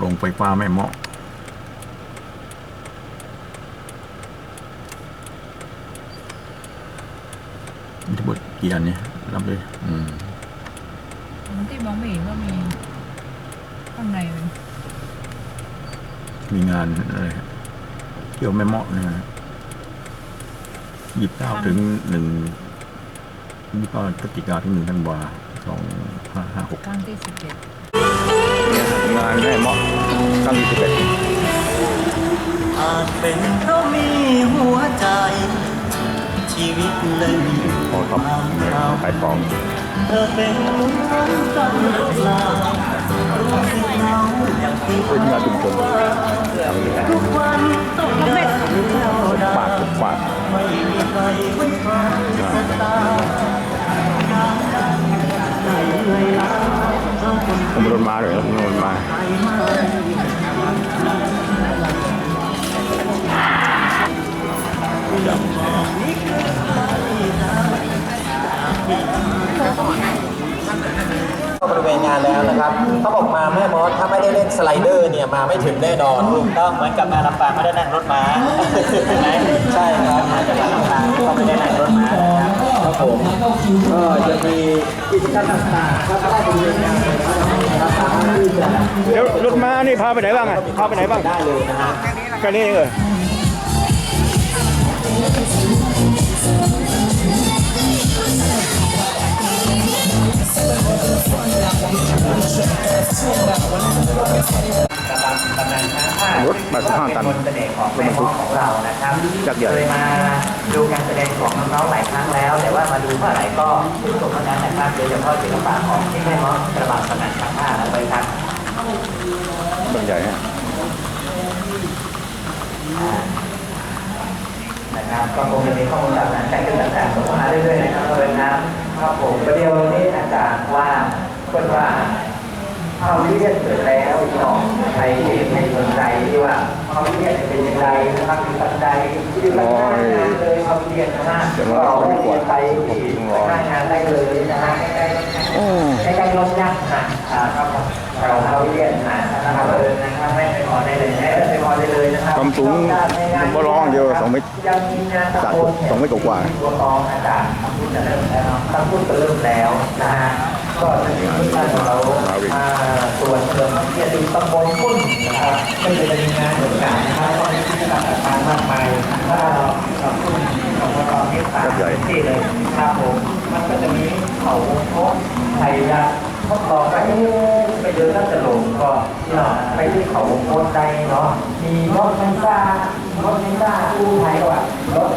โรงไฟฟ้าแม่เมาะมันจะเบิดกี่อันเนี่ยรับเลยอืมที่มองไม่เห็นว่ามีข้างในมันมีงานอะไรเที่ยวแม่เมาะนี่ยนะยี่สิบเก้าถึงหนึ่งยี่สิบเก้าพฤศจิกาถึงหนึ่งธันวาสองห้าห้าหกครั้งที่สิบเจ็ด งานแม่เมาะครั้งที่สิบเอ็ดอาจเป็นเพราะมีหัวใจ ชีวิตเลยมีพอครับขายของเธอเป็นเหมือนกันหรือเปล่ารู้สึกเหงาอย่างที่เป็นงา ราะคนผมโดนมาเลยรับผมาบริเวณงานแล้วนะครับเขาบอกมาแม่มอสถ้าไม่ได้เล่นสไลเดอร์เนี่ยมาไม่ถึงแน่นอนถูกต้องเหมือนกับมาลำปางไม่ได้นั่งรถม้าใช่ไหมใช่ครับมาจากลำปางก็ไม่ได้นั่งรถม้าครับครับผมก็จะมีกิจกรรมต่างๆครับได้บริเวณงาน เดี๋ยวรถม้านี่พาไปไหนบ้างอะพาไปไหนบ้างได้เลยนะฮะแค่นี้เองเห รอกำลังกำลังช้างผ้ารถ85ตันเป็นมนต์เสน่ห์ของแม่มอสของเรานะครับจักรใหญ่เคยมาดูการแสดงของน้องๆหลายครั้งแล้ว แต่ว่ามาดูเมื่อไหร่ก็ชื่นชมเท่านั้นนะครับโดยเฉพาะศิลปะของที่แม่มอสกระบาดกำนันช้างผ้าเราไปครับบางใหญ่ฮะนะครับก็คงจะมีข้อมูลต่างๆแต่ขึ้นต่างๆส่งเข้ามาเรื่อยๆนะครับเลยนะครับผมประเดี๋ยวนี้อาจารย์ว่าเพื่อนว่า เขาเรียนเสร็จแล้วเนาะใครที่ไม่สนใจที่ว่าเขาเรียนเป็นยังไงนะครับมีปัจจัยที่ปัจจัยเลยเขาเรียนนะฮะก็เรียนไปที่หน้างานได้เลยนะฮะใกล้ๆใกล้ๆลมยักษ์นะอ่าครับเราเขาเรียนนะนะครับเออนะครับไม่ไปขอได้เลยนะไม่ขอได้เลยนะครับความสูงผมก็ร้องเดียวสองเมตรยังมีงานตะโกนสองเมตรกว่าตัวกองอาจารย์ทำพูดจะเริ่มแล้วทำพูดจะเริ่มแล้วนะฮะ ก็จะมีท่านของเราอ่าส่วนเฉลิมพระเกียรติตำบลพุ่นนะครับก็จะมีงานเหมือนะครับก็มีกิจกรรมต่างๆมากมายถ้าเราเราพูดของเราเมตตาที่เลยครับผมมันก็จะมีเขาโค้งไทยยะทดลองไปไปเดินน่าจะหลงก็เนาะไปที่เขาโค้งใจเนาะมีรถไฟฟ้ารถไฟฟ้ากู้ภัยว่ารถ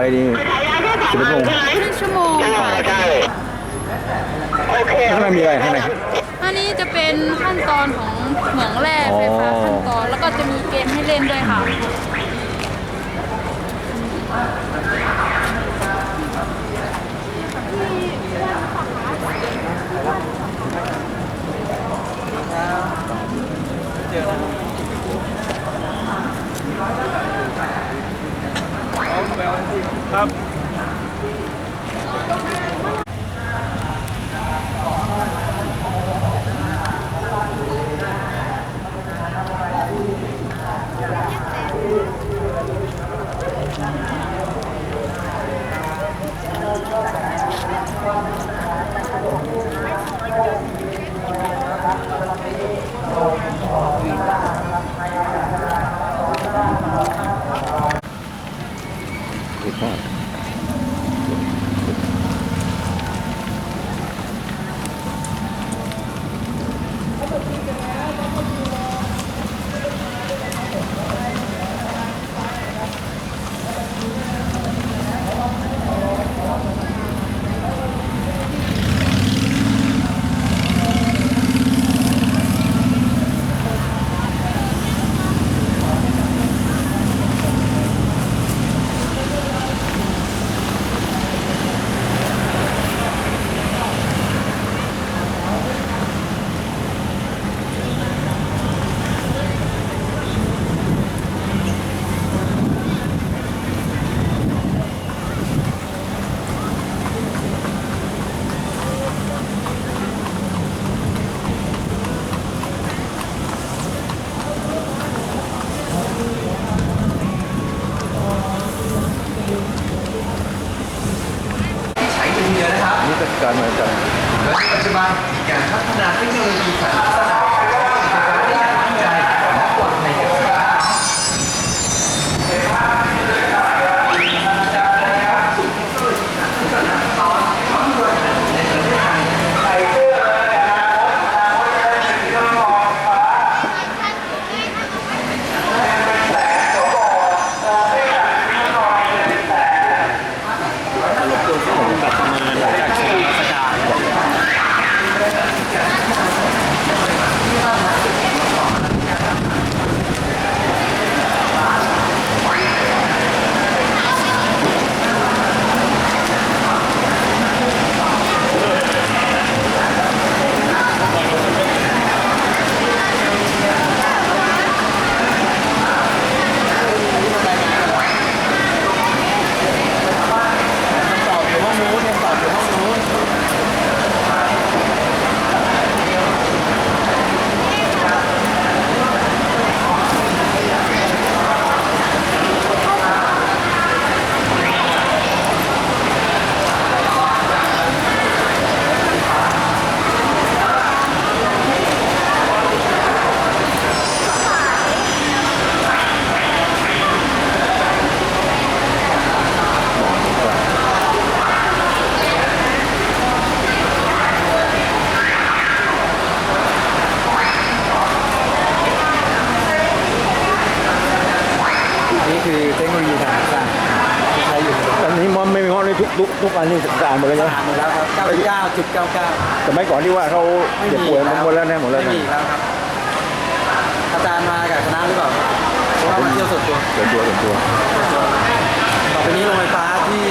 ไปนี่สิบเอ็ดโมงครึ่งชั่วโมงข้างในมีอะไรข้างในอันนี้จะเป็นขั้นตอนของเหมืองแร่ไฟฟ้าอ๋อขั้นตอน แล้วก็จะมีเกมให้เล่นด้วยค่ะ กทุกอันนี่สะอาดหมดเลยนะผ่านหมดแล้วครับ99.99สมัยก่อนที่ว่าเขาไม่เจ็บมีป่วยมันหมดแล้วนะหมดแล้วไม่นะมีแล้วครับอาจารย์มากับคณะหรือเปล่าครับเพราะว่ามาเที่ยวส่วนตัวส่วนตัวส่วนตัวต่อไปนี้โรงไฟฟ้าที่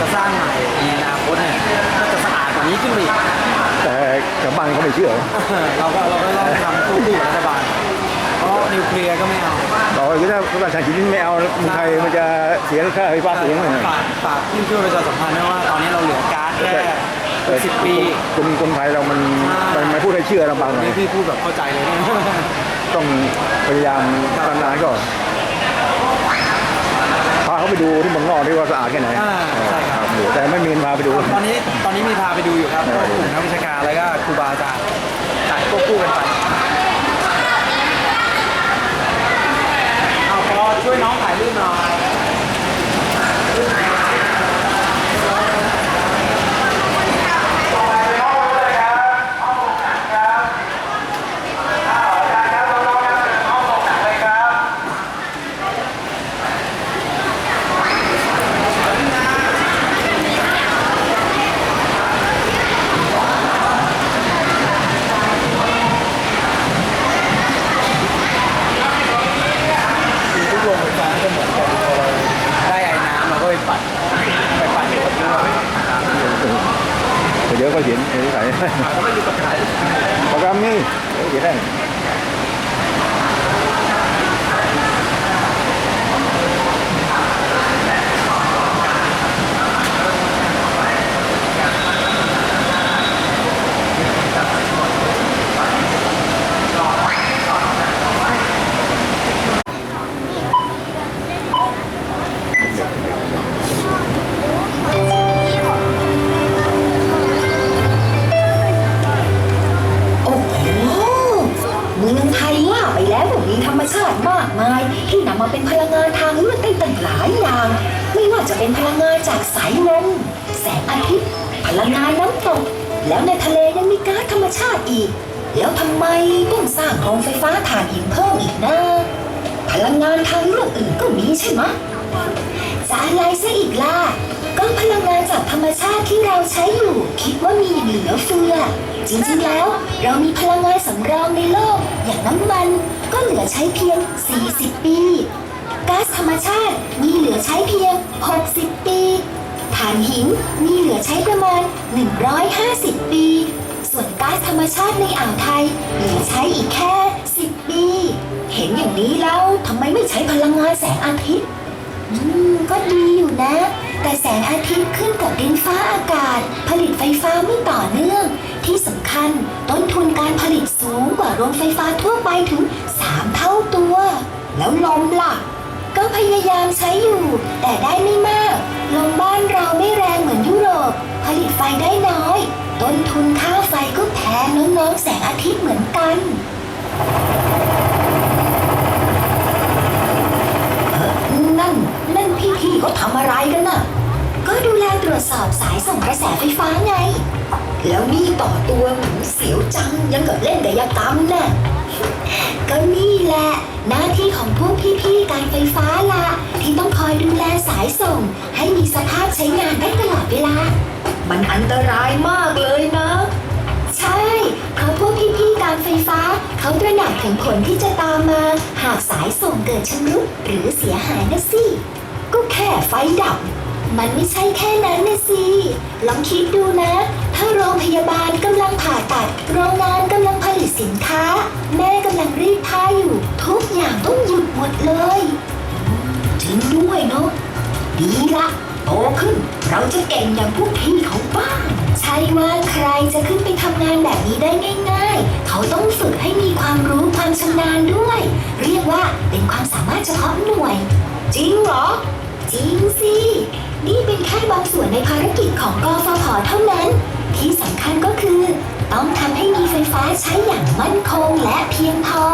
จะสร้างใหม่ในอนาคตเนี่ยก็จะสะอาดกว่านี้ขึ้นไปอีกแต่ชาวบ้านเขาไม่เชื่อ เราก็เราก็ต้องทำคู่คู่กับรัฐบาลเพราะ นิวเคลียร์ก็ไม่เอาบอกว่าถ้าประชาชนไม่เอาเมืองไทยมันจะเสียค่าไฟฟ้าสูงเลยฝากฝากพี่ช่วยประชาสัมพันธ์นะว่าตอนนี้เราเหลือก๊าซแค่สิบปีคนคนไทยเรามันมันไม่พูดให้เชื่อลำบากหน่อยนี่พี่พูดแบบเข้าใจเลยเนี่ยต้องพยายามนานๆก่อนพาเขาไปดูที่เมืองนอกที่ว่าสะอาดแค่ไหนอ่าใช่ครับเดี๋ยวแต่ไม่มีเงินพาไปดู ตอนนี้ตอนนี้มีพาไปดูอยู่ครับก็กลุ่มนักวิชาการแล้วก็ครูบาอาจารย์จัดควบคู่กันไปเอาพอ ช่วยน้องถ่ายรูปหน่อย เห็นใส่ มาเป็นพลังงานทางเลือกได้ตั้งหลายอย่าง ไม่ว่าจะเป็นพลังงานจากสายลมแสงอาทิตย์ พลังงานน้ำตก แล้วในทะเลยังมีก๊าซธรรมชาติอีก แล้วทำไมต้องสร้างโรงไฟฟ้าถ่านหินเพิ่มอีกนะพลังงานทางเลือกอื่นก็มีใช่ไหมจะอะไรซะอีกล่ะก็พลังงานจากธรรมชาติที่เราใช้อยู่ คิดว่ามีเหลือเฟือ จริงๆแล้ว เรามีพลังงานสำรองในโลก อย่างน้ำมันก็เหลือใช้เพียง 40 ปีก๊าซธรรมชาติมีเหลือใช้เพียง 60 ปีถ่านหินมีเหลือใช้ประมาณ 150 ปี ส่วนก๊าซธรรมชาติในอ่าวไทยเหลือใช้อีกแค่ 10 ปี เห็นอย่างนี้แล้วทำไมไม่ใช้พลังงานแสงอาทิตย์อืมก็ดีอยู่นะ แต่แสงอาทิตย์ขึ้นกับดินฟ้าอากาศ ผลิตไฟฟ้าไม่ต่อเนื่อง ที่สำคัญ ต้นทุนการผลิตสูงกว่าโรงไฟฟ้าทั่วไปถึง 3 เท่าตัว แล้วลมล่ะ ก็พยายามใช้อยู่ แต่ได้ไม่มาก ลมบ้านเราไม่แรงเหมือนยุโรป ผลิตไฟได้น้อย ต้นต้นทุนค่าไฟก็แพงน้องๆแสงอาทิตย์เหมือนกันเอ่อนั่นนั่นพี่ๆเขาทำอะไรกันน่ะ ก็ดูแลตรวจสอบสายส่งกระแสไฟฟ้าไง แล้วนี่ต่อตัวหมูเสียวจังยังกับเล่นกายกรรมน่ะก็นี่แหละ หน้าที่ของพวกพี่ๆการไฟฟ้าละที่ต้องคอยดูแลสายส่ง ให้มีสภาพใช้งานได้ตลอดเวลา มันอันตรายมากเลยนะ ใช่เพราะพวกพี่ๆการไฟฟ้า เขาตระหนักถึงผลที่จะตามมา หากสายส่งเกิดชำรุดหรือเสียหายนะสิ ก็แค่ไฟดับ มันไม่ใช่แค่นั้นนะสิ ลองคิดดูนะ ถ้าโรงพยาบาลกำลังผ่าตัด โรงงานกำลังผลิตสินค้า แม่กำลังรีดผ้าอยู่ ทุกอย่างต้องหยุดหมดเลย จริงด้วยเนาะ ดีละโตขึ้น เราจะเก่งอย่างพวกพี่เขาบ้าง ใช่ว่าใครจะขึ้นไปทำงานแบบนี้ได้ง่าย ๆ เขาต้องฝึกให้มีความรู้ความชำนาญด้วย เรียกว่าเป็นความสามารถเฉพาะหน่วย จริงเหรอ จริงสิ นี่เป็นแค่บางส่วนในภารกิจของกฟผเท่านั้น ที่สำคัญก็คือ ต้องทำให้มีไฟฟ้าใช้อย่างมั่นคงและเพียงพอ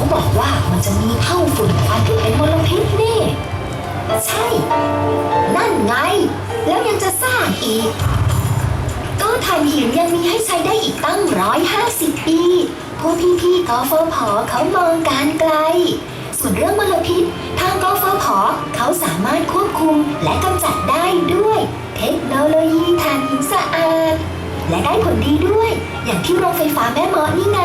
เขาบอกว่ามันจะมีเท่าฝุ่นควันที่เป็นมลพิษนี่ ใช่ นั่นไง แล้วยังจะสร้างอีก ก็ถ่านหินยังมีให้ใช้ได้อีกตั้งร้อยห้าสิบปีพวกพี่ๆกฟผเขามองการไกล ส่วนเรื่องมลพิษ ทางกฟผเขาสามารถควบคุมและกำจัดได้ด้วย เทคโนโลยีถ่านหินสะอาด และได้ผลดีด้วย อย่างที่โรงไฟฟ้าแม่เมอนี่ไง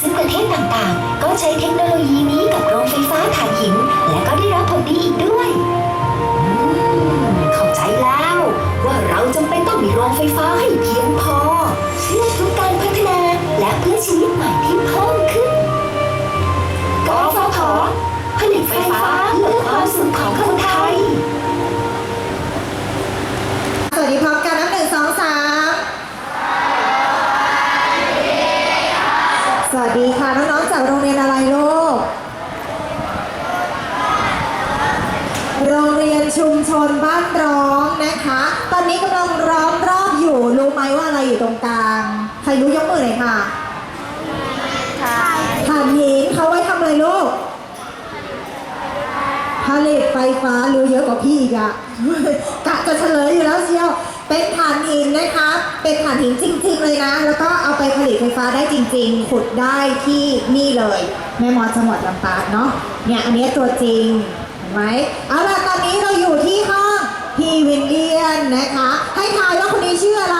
ซึ่งประเทศต่างๆ ก็ใช้เทคโนโลยีนี้กับโรงไฟฟ้าถ่านหิน และก็ได้รับผลดีอีกด้วยอืมเข้าใจแล้ว ว่าเราจำเป็นต้องมีโรงไฟฟ้าให้เพียงพอเพื่อทุกการพัฒนาและเพื่อชีวิตใหม่ที่เพิ่มขึ้น ไหมว่าอะไรอยู่ตรงกลาง ใครรู้ยกมือหน่อยค่ะถ่านหินเขาไว้ทำอะไรลูกผลิตไฟฟ้ารู้เยอะกว่าพี่อีกอะกะจะเฉลยอยู่แล้วเชียว เป็นถ่านหินนะคะ เป็นถ่านหินจริง ๆ เลยนะ แล้วก็เอาไปผลิตไฟฟ้าได้จริง ๆ ขุดได้ที่นี่เลยแม่มอจังหวัดลำปางเนาะ เนี่ยอันนี้ตัวจริง เห็นไหมเอาล่ะตอนนี้เราอยู่ที่ห้อง พี่วินเลียนนะคะ ให้ทายว่าคนนี้ชื่ออะไร